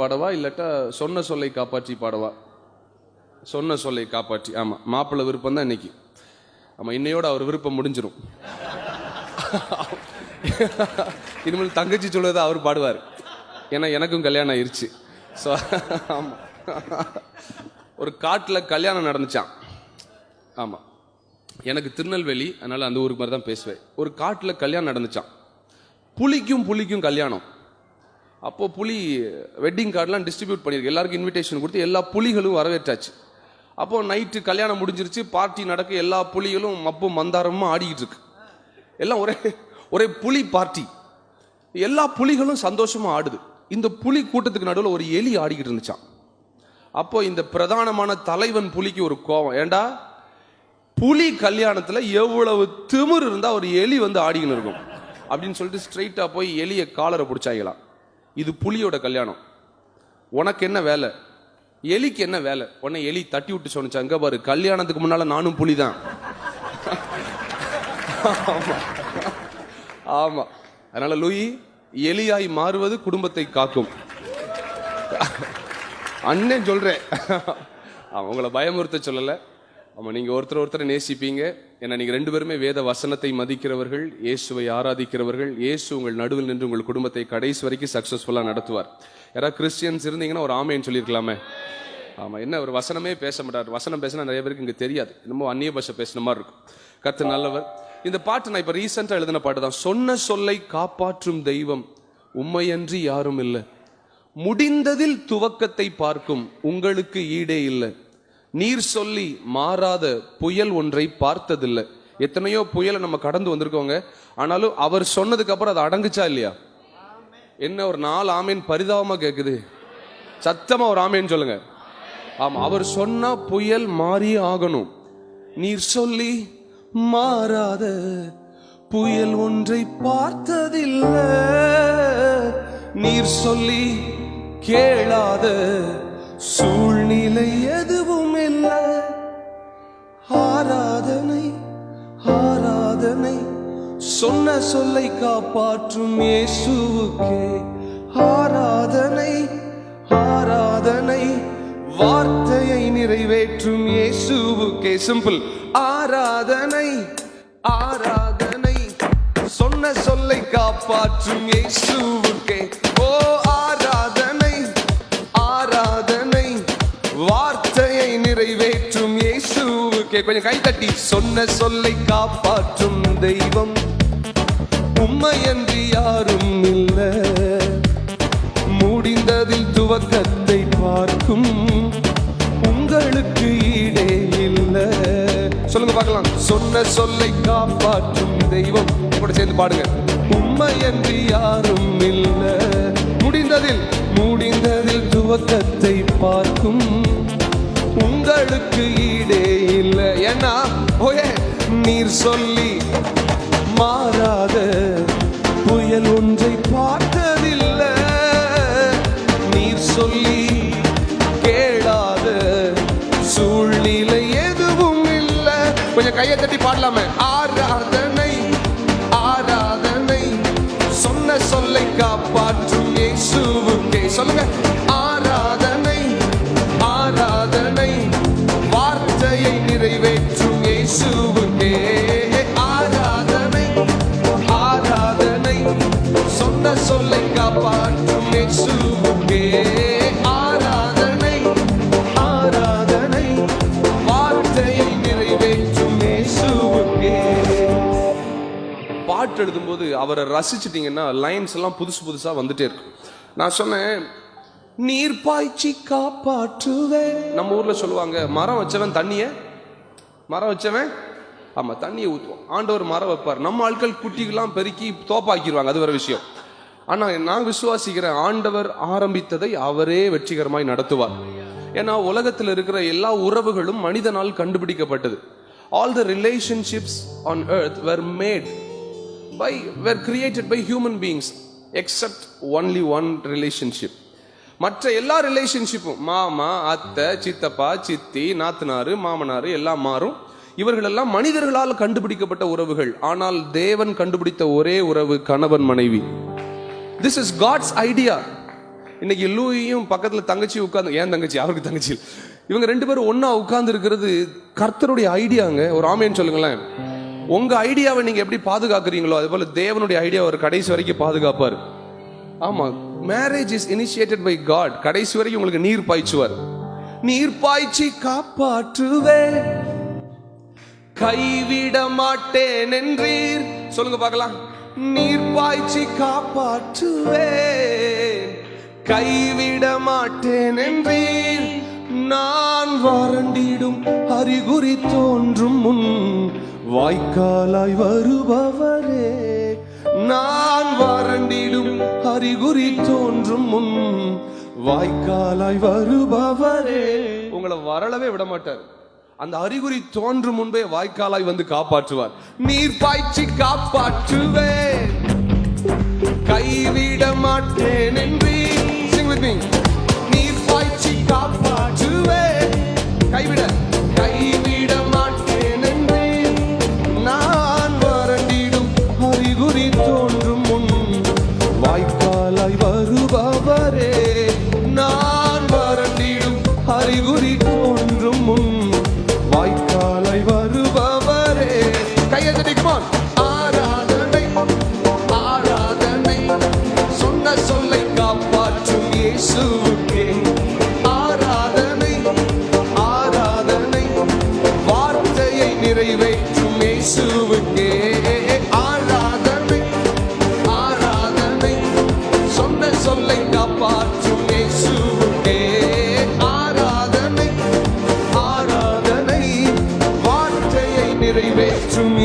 பாடவா? இல்லாட்டா சொன்ன சொல்லை காப்பாற்றி பாடவா? சொன்ன சொல்லை காப்பாற்றி ஆமாம் மாப்பிள்ளை விருப்பம் தான் இன்னைக்கு. ஆமாம் இன்னையோட அவர் விருப்பம் முடிஞ்சிடும் இனிமேல் தங்கச்சி சொல்லுவதை அவர் பாடுவார். ஏன்னா எனக்கும் கல்யாணம் ஆயிருச்சு. ஸோ ஆமாம் ஒரு காட்டில் கல்யாணம் நடந்துச்சான் ஆமாம் எனக்கு திருநெல்வேலி அதனால் அந்த ஊருக்கு மாதிரி தான் பேசுவேன். ஒரு காட்டில் கல்யாணம் நடந்துச்சான் புலிக்கும் புலிக்கும் கல்யாணம். அப்போது புலி வெட்டிங் கார்டெலாம் டிஸ்ட்ரிபியூட் பண்ணியிருக்கு. எல்லாருக்கும் இன்விடேஷன் கொடுத்து எல்லா புலிகளும் வரவேற்றாச்சு. அப்போது நைட்டு கல்யாணம் முடிஞ்சிருச்சு பார்ட்டி நடக்க எல்லா புலிகளும் மப்பும் மந்தாரமும் ஆடிக்கிட்டு இருக்கு எல்லாம் ஒரே ஒரே புலி பார்ட்டி எல்லா புலிகளும் சந்தோஷமாக ஆடுது. இந்த புலி கூட்டத்துக்கு நடுவில் ஒரு எலி ஆடிக்கிட்டு இருந்துச்சான் அப்போ இந்த பிரதானமான தலைவன் புலிக்கு ஒரு கோவம். ஏண்டா? புலி கல்யாணத்தில் எவ்வளவு திமிரு இருந்தால் ஒரு எலி வந்து ஆடிக்கின்னு இருக்கும். அப்படின்னு சொல்லிட்டு ஸ்ட்ரைட்டாக போய் எலியை காலரை பிடிச்சாங்களாம். இது புலியோட கல்யாணம். உனக்கு என்ன வேலை? எலிக்கு என்ன வேலை? உன்னை எலி தட்டி விட்டு சொன்னிச்சா அங்கே பாரு கல்யாணத்துக்கு முன்னால் நானும் புலி தான் ஆமாம் அதனால் லூயி எலியாய் மாறுவது குடும்பத்தை காக்கும். அண்ணன் சொல்கிறேன் அவன் உங்களை பயமுறுத்த சொல்லலை. ஆமாம் நீங்கள் ஒருத்தர் ஒருத்தர் நேசிப்பீங்க. ஏன்னா நீங்க ரெண்டு பேருமே வேத வசனத்தை மதிக்கிறவர்கள் இயேசுவை ஆராதிக்கிறவர்கள் இயேசு உங்கள் நடுவில் நின்று உங்கள் குடும்பத்தை கடைசி வரைக்கும் சக்சஸ்ஃபுல்லா நடத்துவார். யாராவது கிறிஸ்டியன்ஸ் இருந்தீங்கன்னா ஒரு ஆமைன்னு சொல்லியிருக்கலாமே. ஆமா என்ன ஒரு வசனமே பேச மாட்டார். வசனம் பேசினா நிறைய பேருக்கு இங்க தெரியாது. என்னமோ அந்நிய பாஷை பேசின மாதிரி இருக்கும். கத்து நல்லவர். இந்த பாட்டு நான் இப்ப ரீசெண்டா எழுதின பாட்டு தான். சொன்ன சொல்லை காப்பாற்றும் தெய்வம் உண்மையன்றி யாரும் இல்லை. முடிந்ததில் துவக்கத்தை பார்க்கும் உங்களுக்கு ஈடே இல்லை. நீர் சொல்லி மாறாத புயல் ஒன்றை பார்த்ததில்லை. எத்தனையோ புயலை நம்ம கடந்து வந்திருக்கோங்க. ஆனாலும் அவர் சொன்னதுக்கு அப்புறம் அது அடங்குச்சா இல்லையா? என்ன ஒரு நாலு ஆமேன் பரிதாபமா கேக்குது. சத்தமா ஒரு ஆமேன்னு சொல்லுங்க. ஆமா அவர் சொன்னா புயல் மாறி ஆகணும். நீர் சொல்லி மாறாத புயல் ஒன்றை பார்த்ததில்லை. நீர் சொல்லி கேளாத சூழ்நிலை எதுவும் ஆராதனை சொன்ன சொல்லை காப்பாற்றும் இயேசுவுக்கே. ஆராதனை ஆராதனை வார்த்தையை நிறைவேற்றும் இயேசுவுக்கே. சிம்பிள் ஆராதனை ஆராதனை சொன்ன சொல்லை காப்பாற்றும் இயேசுவுக்கே. ஓகே கொஞ்சம் கைத்தட்டி சொன்ன சொல்லை காப்பாற்றும் தெய்வம் உண்மையன்றி யாரும் இல்லை. முடிந்ததில் துவக்கத்தை பார்க்கும் உங்களுக்கு ஈடே இல்லை. சொல்லுங்க பார்க்கலாம். சொன்ன சொல்லை காப்பாற்றும் தெய்வம் கூட சேர்ந்து பாடுங்க. உண்மையன்றி யாரும் இல்லை. முடிந்ததில் முடிந்ததில் துவக்கத்தை பார்க்கும் உங்களுக்கு ஈடே இல்லை ஏன்னா ஓயே நீர் சொல்லி மாறாத புயல் ஒன்றை பார்த்ததில்லை. நீர் சொல்லி கேளாத சூழ்நிலை எதுவும் இல்லை. கொஞ்சம் கையை தட்டி பாடலாமே. ஆராதனை ஆராதனை சொன்ன சொல்லை காப்பாற்றும் இயேசுவுக்கே. சொல்லுங்க. போது அவரை ரசிச்சிட்டிங்கன்னா லைன்ஸ் எல்லாம் புதுசு புதுசா வந்துட்டே இருக்கும். நான் சொன்னேன் நீர் பாய்ச்சி காப்பாற்றுவே. நம்ம ஊர்ல சொல்லுவாங்க மரம் வச்சவன் தண்ணிய மரம் வச்சவன் ஆமா தண்ணியை ஊற்றுவோம் ஆண்டவர் மரம் வைப்பார். நம்ம ஆட்கள் குட்டிகள்லாம் பெருக்கி தோப்பாக்கிடுவாங்க அது வேற விஷயம். ஆனா நான் விசுவாசிக்கிறேன் ஆண்டவர் ஆரம்பித்ததை அவரே வெற்றிகரமாய் நடத்துவார். ஏன்னா உலகத்தில் இருக்கிற எல்லா உறவுகளும் மனிதனால் கண்டுபிடிக்கப்பட்டது. All the relationships on earth were made by were created by human beings except only one relationship மற்ற எல்லா ரிலேஷன்ஷிப்பும் மாமா அத்தை சித்தப்பா சித்தி நாத்தனார் மாமனார் எல்லாம் மாறும். இவர்களெல்லாம் மனிதர்களால் கண்டுபிடிக்கப்பட்ட உறவுகள். ஆனால் தேவன் கண்டுபிடித்த ஒரே உறவு கணவன் மனைவி. திஸ் இஸ் காட்ஸ் ஐடியா இன்னைக்கு லூயும் பக்கத்தில் தங்கச்சி உட்கார்ந்து ஏன் தங்கச்சி? அவருக்கு தங்கச்சி இவங்க ரெண்டு பேரும் ஒன்றா உட்கார்ந்து இருக்கிறது கர்த்தருடைய ஐடியாங்க ஒரு ஆமையன்னு சொல்லுங்களேன். உங்க ஐடியாவை நீங்க எப்படி பாதுகாக்கிறீங்களோ அதே போல தேவனுடைய ஐடியா ஒரு கடைசி வரைக்கும் பாதுகாப்பார். ஆமா marriage is initiated by God கடைசி வரைக்கும் உங்களுக்கு நீர் பாய்ச்சுவார். நீர் பாய்ச்சி காப்பாற்றுவே கைவிட மாட்டேன் என்றீர். சொல்லுங்க பார்க்கலாம். நீர் பாய்ச்சி காப்பாற்றுவேன். கைவிட மாட்டேன் என்றீர். நான் வறண்டிடும் அறிகுறி தோன்றும் முன் வாய்க்காலாய் வருபவரே நான் வறண்டிடும் அறிகுறி தோன்றும் முன் வாய்க்காலாய் வருபவரே. உங்களை வரலவே விட மாட்டார் அந்த அறிகுறி தோன்றும் முன்பே வாய்க்காலாய் வந்து காப்பாற்றுவார். நீர் பாய்ச்சி காப்பாற்றுவேன். கைவிட மாட்டேன் என்று. நீர் பாய்ச்சி காப்பாற்றுவேன். கைவிட.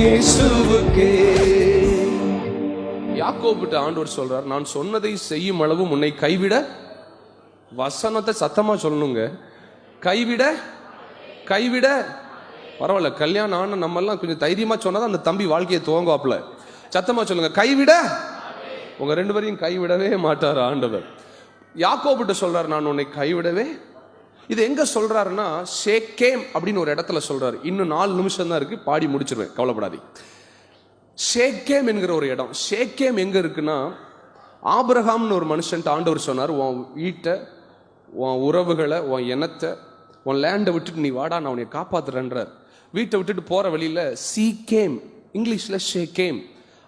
இயேசுவுக்கே. யாக்கோபிட்ட ஆண்டவர் சொல்றார் நான் சொன்னதை செய்யும் அளவு உன்னை கைவிட வசனத்தை சத்தமா சொல்லணுங்க. கைவிட கைவிட. பரவாயில்ல கல்யாணம் ஆன நம்ம எல்லாம் கொஞ்சம் தைரியமா சொன்னதான் அந்த தம்பி வாழ்க்கையை துவங்குவாப்ல சத்தமா சொல்லுங்க கைவிட. உங்க ரெண்டு பேரையும் கைவிடவே மாட்டார் ஆண்டவர். யாக்கோபிட்ட சொல்றார் நான் உன்னை கைவிடவே இது எங்க சொல்றாருன்னா ஷேக்கேம் அப்படின்னு ஒரு இடத்துல சொல்றாரு. இன்னும் நாலு நிமிஷம் தான் இருக்கு பாடி முடிச்சிருவேன் கவலைப்படாதே. ஷேக்கேம் என்கிற ஒரு இடம். ஷேக்கேம் எங்க இருக்குன்னா ஆபிரஹாம்னு ஒரு மனுஷன் ஆண்டவர் சொன்னார் உன் வீட்டை உன் உறவுகளை உன் இனத்தை உன் லேண்டை விட்டுட்டு நீ வாடா நான் உன்னை காப்பாத்துறேன்றார். வீட்டை விட்டுட்டு போற வழியில சீகேம் இங்கிலீஷ்ல ஷேக்கேம்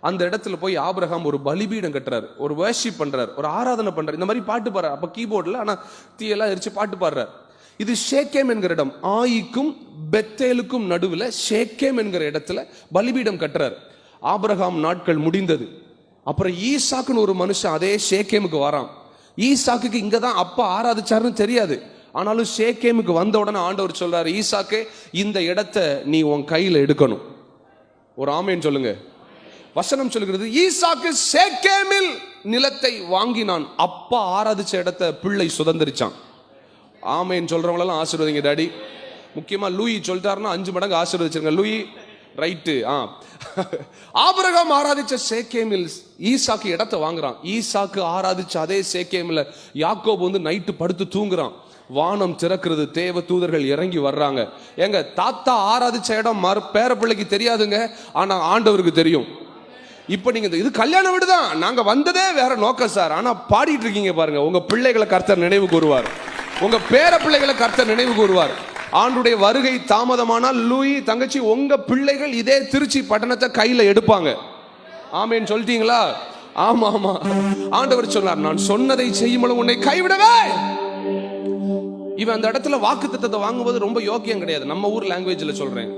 அந்த இடத்துல போய் ஆபிரகாம் ஒரு பலிபீடம் கட்டுறாரு ஒரு வேர்ஷிப் பண்றாரு ஒரு ஆராதனை பண்றாரு. இந்த மாதிரி பாட்டு பாடுறாரு. அப்ப கீபோர்டில் ஆனால் தீயெல்லாம் எரிச்சு பாட்டு பாடுறாரு. இது ஷேக்கேம் என்கிற இடம். ஆயிக்கும் பெத்தேலுக்கும் நடுவில் ஷேக்கேம் என்கிற இடத்துல பலிபீடம் கட்டுறாரு. ஆபரகாம் நாட்கள் முடிந்தது. அப்புறம் ஈசாக்குன்னு ஒரு மனுஷன் அதே ஷேக்கேமுக்கு வரான். ஈசாக்குக்கு இங்கே தான் அப்பா ஆராதிச்சாருன்னு தெரியாது. ஆனாலும் ஷேக்கேமுக்கு வந்த உடனே ஆண்டவர் சொல்றாரு ஈசாக்கே இந்த இடத்த நீ உன் கையில் எடுக்கணும். ஒரு ஆமைன்னு சொல்லுங்க. வசனம் சொல்கிறது ஈசாக்கு சேக்கேமில் நிலத்தை வாங்கினான். அப்பா ஆராதிச்ச இடத்த பிள்ளை சுதந்திரிச்சான். ஆமைன்னு சொல்கிறவங்களெல்லாம் ஆசீர்வதிங்க டாடி. முக்கியமாக லூயி சொல்லிட்டாருன்னா அஞ்சு மடங்கு ஆசீர்வதிச்சிருங்க. லூயி ரைட்டு ஆ. ஆபரகம் ஆராதிச்ச சேக்கேமில் ஈசாக்கு இடத்த வாங்குறான். ஈசாக்கு ஆராதிச்ச அதே சேக்கேமில் யாக்கோப் வந்து நைட்டு படுத்து தூங்குறான். வானம் திறக்கிறது தேவ தூதர்கள் இறங்கி வர்றாங்க. எங்க தாத்தா ஆராதிச்ச இடம் மறு பேர பிள்ளைக்கு தெரியாதுங்க ஆனா ஆண்டவருக்கு தெரியும். இப்போ நீங்க இது கல்யாண வீடு தான். நாங்க வந்ததே வேற நோக்கம் சார். ஆனா பாடிட்டு இருக்கீங்க பாருங்க உங்க பிள்ளைகளை கர்த்தர் நினைவு கூறுவார். உங்க பேர பிள்ளைகளை கர்த்தர் நினைவு கூறுவார். ஆண்டுடைய வருகை தாமதமானால் லூயி தங்கச்சி உங்க பிள்ளைகள் இதே திருச்சி பட்டணத்தை கையில எடுப்பாங்க. ஆமேன்னு சொல்லிட்டீங்களா? ஆமா ஆமா. ஆண்டவர் சொன்னார் நான் சொன்னதை செய்யும் உன்னை கைவிடவே! இவன் அந்த இடத்துல வாக்கு திட்டத்தை வாங்கும்போது ரொம்ப யோக்கியம் கிடையாது. நம்ம ஊர் லாங்குவேஜ்ல சொல்றேன்.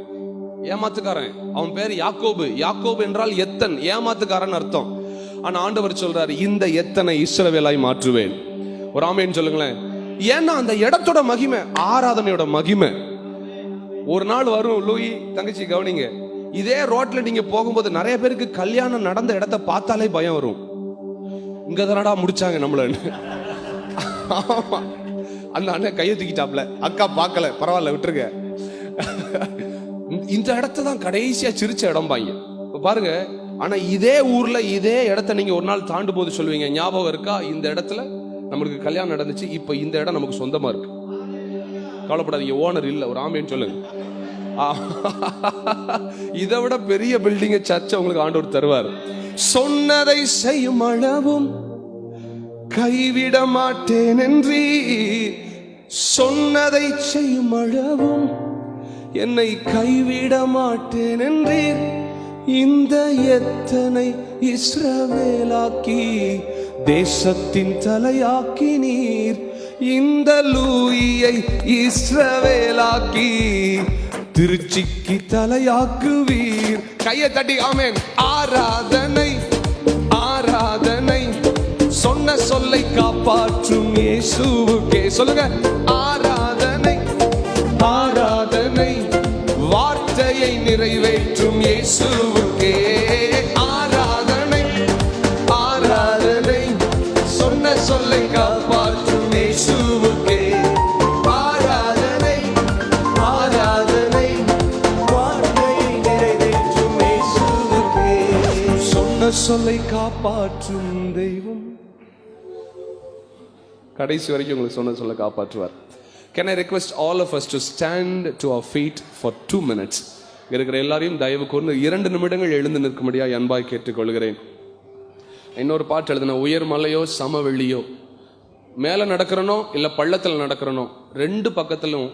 ஏமாத்துக்காரன். அவன் பேர் யாக்கோபு. யாக்கோபு என்றால் எத்தன். ஏமாத்துக்காரன் அர்த்தம். ஆனா ஆண்டவர் சொல்றாரு இந்த எத்தனை இஸ்ரவேலாய் மாற்றுவேன். ஒரு ஆமேன்னு சொல்லுங்களேன். ஏன்னா அந்த இடத்தோட மகிமை ஆராதனையோட மகிமை. ஒரு நாள் வரும் லூயி தங்கச்சி கவனிங்க. இதே ரோட்ல நீங்க போகும்போது நிறைய பேருக்கு கல்யாணம் நடந்த இடத்த பார்த்தாலே பயம் வரும். இங்க தானடா முடிச்சாங்க நம்மளன்னு அந்த அண்ணன் கையை தூக்கிட்டாப்ல. அக்கா பார்க்கல பரவாயில்ல விட்டுருங்க. இந்த இடத்த தான் கடைசியா சிரிச்ச இடம் பாங்க பாருங்க ஆனா இதே ஊர்ல இதே இடத்த நீங்க ஒரு நாள் தாண்டும் போது சொல்லுவீங்க. ஞாபகம் இருக்கா? இந்த இடத்துல நம்மளுக்கு கல்யாணம் நடந்துச்சு இப்போ இந்த இடம் நமக்கு சொந்தமா இருக்கு. கவலைப்படாதீங்க ஓனர் இல்ல ஒரு ஆமேன்னு சொல்லுங்க. இதை விட பெரிய பில்டிங் சர்ச்சை உங்களுக்கு ஆண்டவர் தருவார். சொன்னதை செய்யும் அளவும் கைவிட மாட்டேன் என்றீர் சொன்னதை செய்யும் அளவும் என்னை கைவிட மாட்டேன் என்றீர் இந்த எத்தனை இஸ்ரவேலாக்கி தேசத்தின் தலையாக்கி நீர். இந்த லூயியை இஸ்ரவேலாக்கி திருச்சிக்கு தலையாக்குவீர். கையை தட்டி ஆமேன். ஆராதனை ஆராதனை. சொன்ன சொல்லை காப்பாற்றும் இயேசுவுக்கே. சொல்லுங்க. ஆராதனை ஆராதனை. வார்த்தையை நிறைவேற்றும் இயேசுவுக்கு. சொல்லை காப்பாற்றும் தெய்வம். கடைசி வரைக்கும் உங்களுக்கு சொன்ன சொல்ல காப்பாற்றுவார். Can I request all of us to stand to our feet for two minutes இருக்கிற எல்லாரையும் தயவு கூர்ந்து இரண்டு நிமிடங்கள் எழுந்து நிற்கும்படியாக அன்பாய் கேட்டுக்கொள்கிறேன். இன்னொரு பாட்டு எழுதின உயர் மலையோ சமவெளியோ மேலே நடக்கிறனோ இல்லை பள்ளத்தில் நடக்கிறனோ ரெண்டு பக்கத்திலும்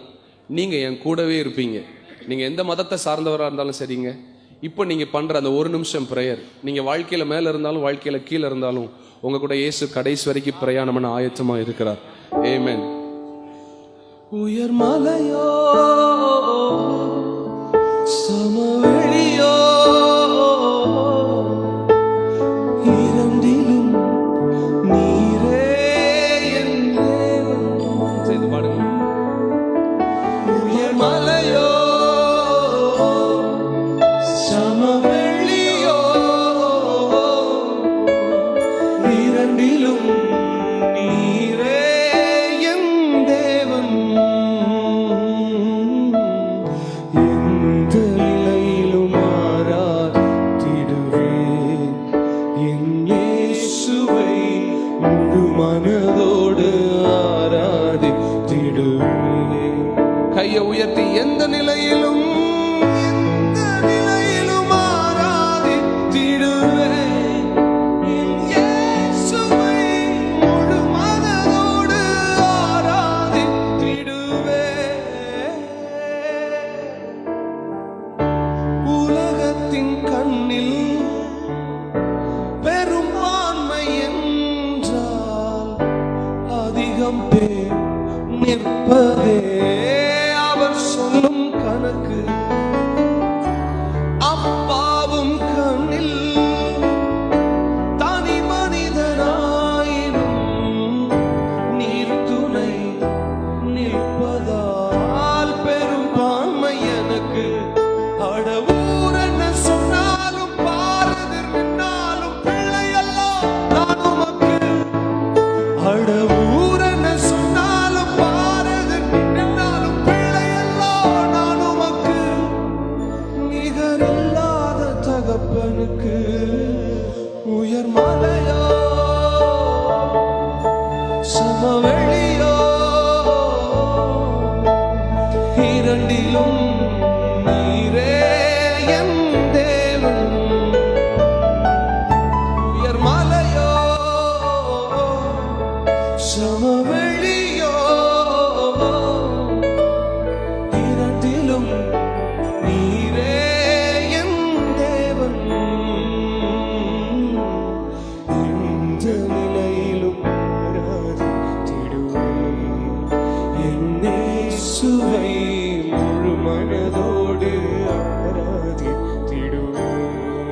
நீங்கள் என் கூடவே இருப்பீங்க. நீங்கள் எந்த மதத்தை சார்ந்தவராக இருந்தாலும் சரிங்க. இப்போ நீங்கள் பண்ணுற அந்த ஒரு நிமிஷம் ப்ரேயர் நீங்கள் வாழ்க்கையில் மேலே இருந்தாலும் வாழ்க்கையில் கீழே இருந்தாலும் உங்கள் கூட இயேசு கடைசி வரைக்கும் பிரயாணம்னு ஆயத்தமாக இருக்கிறார். ஏமேன் உயர் மலையோ சமவே ஆராதித்திடுவேன் கையை உயர்த்தி எந்த நிலையிலும்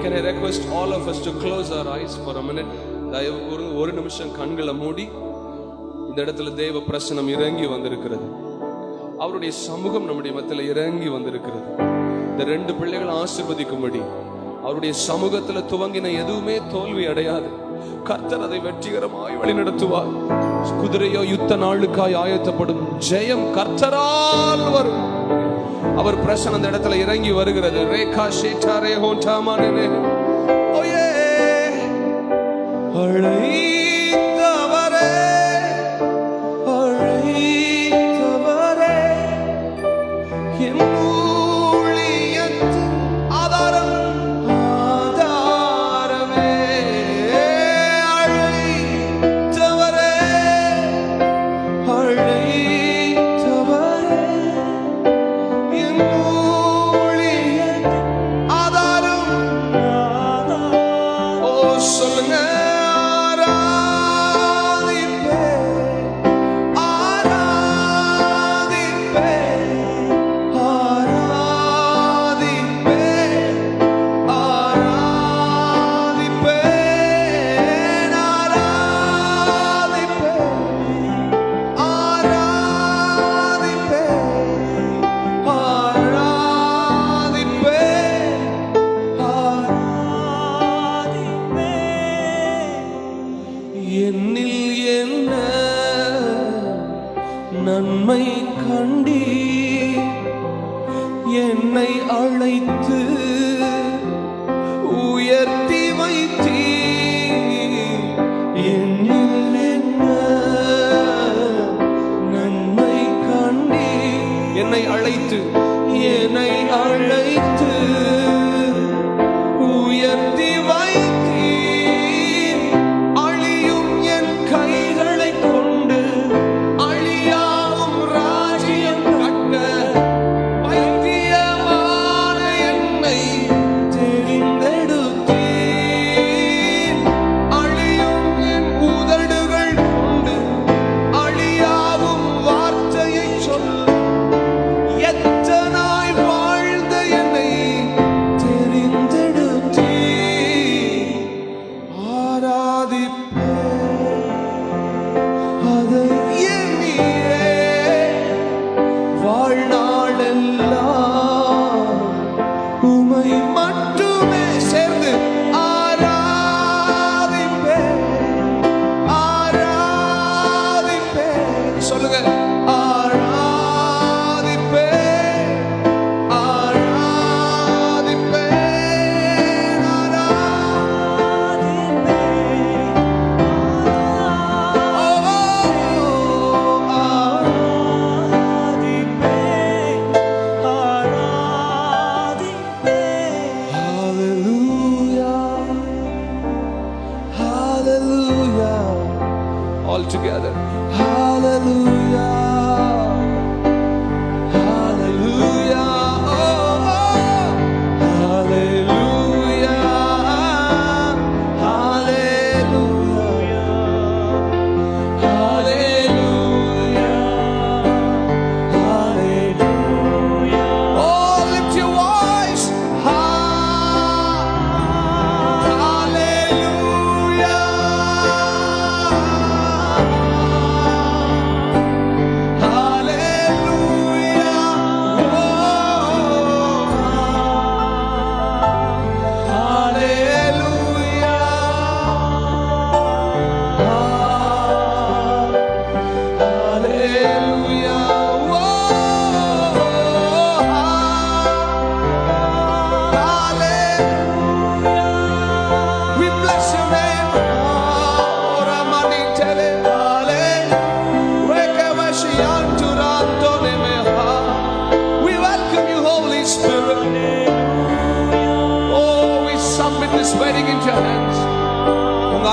can I request all of us to close our eyes for a minute தயவு கூர்ந்து ஒரு நிமிஷம் கண்களை மூடி இந்த இடத்துல தெய்வ பிரசனம் இறங்கி வந்திருக்கிறது. அவருடைய சமூகம் நம்முடைய மத்தியில் இறங்கி வந்திருக்கிறது. இந்த ரெண்டு பிள்ளைகளை ஆசிர்வதிக்கும்படி அவருடைய சமூகத்துல துவங்கின எதுவுமே தோல்வி அடையாது. கர்த்தர் அதை வெற்றிகரமாய் வழிநடத்துவார். குதிரையோ யுத்த நாளுக்காய் ஆயத்தப்படும் ஜெயம் கர்த்தரால் வரும். அவர் பிரசனம் அந்த இடத்துல இறங்கி வருகிறது. ரேகா ஷேட்டாரே ஹோண்டாமானே ஓயே. அழை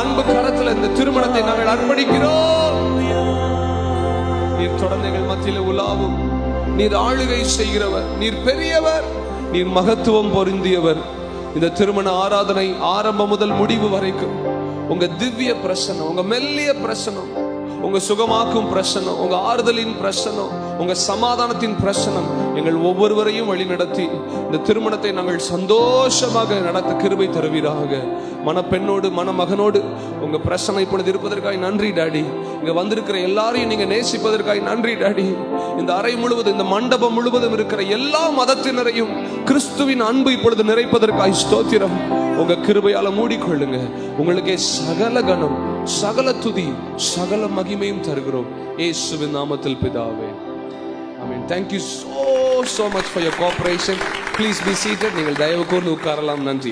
அன்பு கரத்துல இந்த திருமணத்தை நாங்கள் அர்ப்பணிக்கிறோம். நீர் தொடர்ந்து எங்கள் மத்தியில் உலாவும். நீர் ஆளுகை செய்கிறவர் நீர் பெரியவர் நீர் மகத்துவம் பொருந்தியவர். இந்த திருமண ஆராதனை ஆரம்பம் முதல் முடிவு வரைக்கும். உங்க திவ்ய பிரசனம் உங்க மெல்லிய பிரசனம் உங்க சுகமாக்கும் பிரசனம் உங்க ஆறுதலின் பிரசனம் உங்க சமாதானத்தின் பிரசனம் எங்கள் ஒவ்வொருவரையும் வழிநடத்தி இந்த திருமணத்தை நாங்கள் சந்தோஷமாக நடத்த கிருபை தருவீராக. மணப்பெண்ணோடு மணமகனோடு உங்க பிரசனம் இப்பொழுது இருப்பதற்காக நன்றி டாடி. இங்க வந்திருக்கிற எல்லாரையும் நீங்க நேசிப்பதற்காக நன்றி டாடி. இந்த அறை முழுவதும் இந்த மண்டபம் முழுவதும் இருக்கிற எல்லா மதத்தினரையும் கிறிஸ்துவின் அன்பு இப்பொழுது நிறைப்பதற்காக ஸ்தோத்திரம். உங்க கிருபையால மூடிக்கொள்ளுங்க. உங்களுக்கே சகல கணம் சகல துதி சகல மகிமையும் தருகிறோம் இயேசுவின் நாமத்தில் பிதாவே I mean, thank you so so much for your cooperation. Please be seated. நீங்கள் தயவு கூர்ந்து உட்காரலாம் நன்றி